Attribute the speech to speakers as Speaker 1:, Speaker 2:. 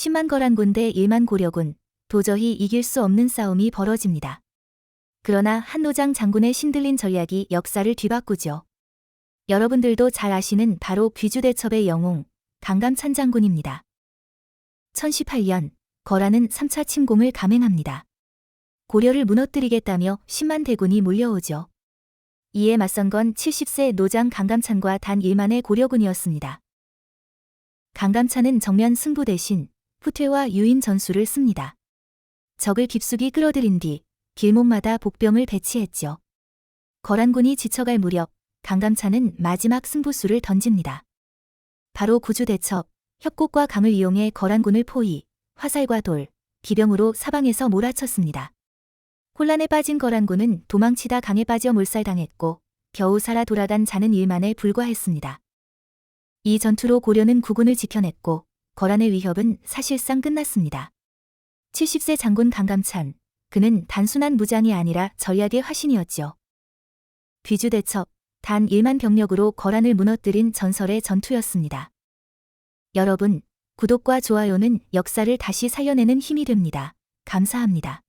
Speaker 1: 10만 거란군 대 1만 고려군, 도저히 이길 수 없는 싸움이 벌어집니다. 그러나 한노장 장군의 신들린 전략이 역사를 뒤바꾸죠. 여러분들도 잘 아시는 바로 귀주대첩의 영웅, 강감찬 장군입니다. 1018년, 거란은 3차 침공을 감행합니다. 고려를 무너뜨리겠다며 10만 대군이 몰려오죠. 이에 맞선 건 70세 노장 강감찬과 단 1만의 고려군이었습니다. 강감찬은 정면 승부 대신 후퇴와 유인 전술을 씁니다. 적을 깊숙이 끌어들인 뒤 길목마다 복병을 배치했죠. 거란군이 지쳐갈 무렵 강감찬은 마지막 승부수를 던집니다. 바로 구주대첩, 협곡과 강을 이용해 거란군을 포위, 화살과 돌, 기병으로 사방에서 몰아쳤습니다. 혼란에 빠진 거란군은 도망치다 강에 빠져 몰살당했고 겨우 살아 돌아간 자는 일만에 불과했습니다. 이 전투로 고려는 구군을 지켜냈고 거란의 위협은 사실상 끝났습니다. 70세 장군 강감찬, 그는 단순한 무장이 아니라 전략의 화신이었죠. 귀주 대첩, 단 1만 병력으로 거란을 무너뜨린 전설의 전투였습니다. 여러분, 구독과 좋아요는 역사를 다시 살려내는 힘이 됩니다. 감사합니다.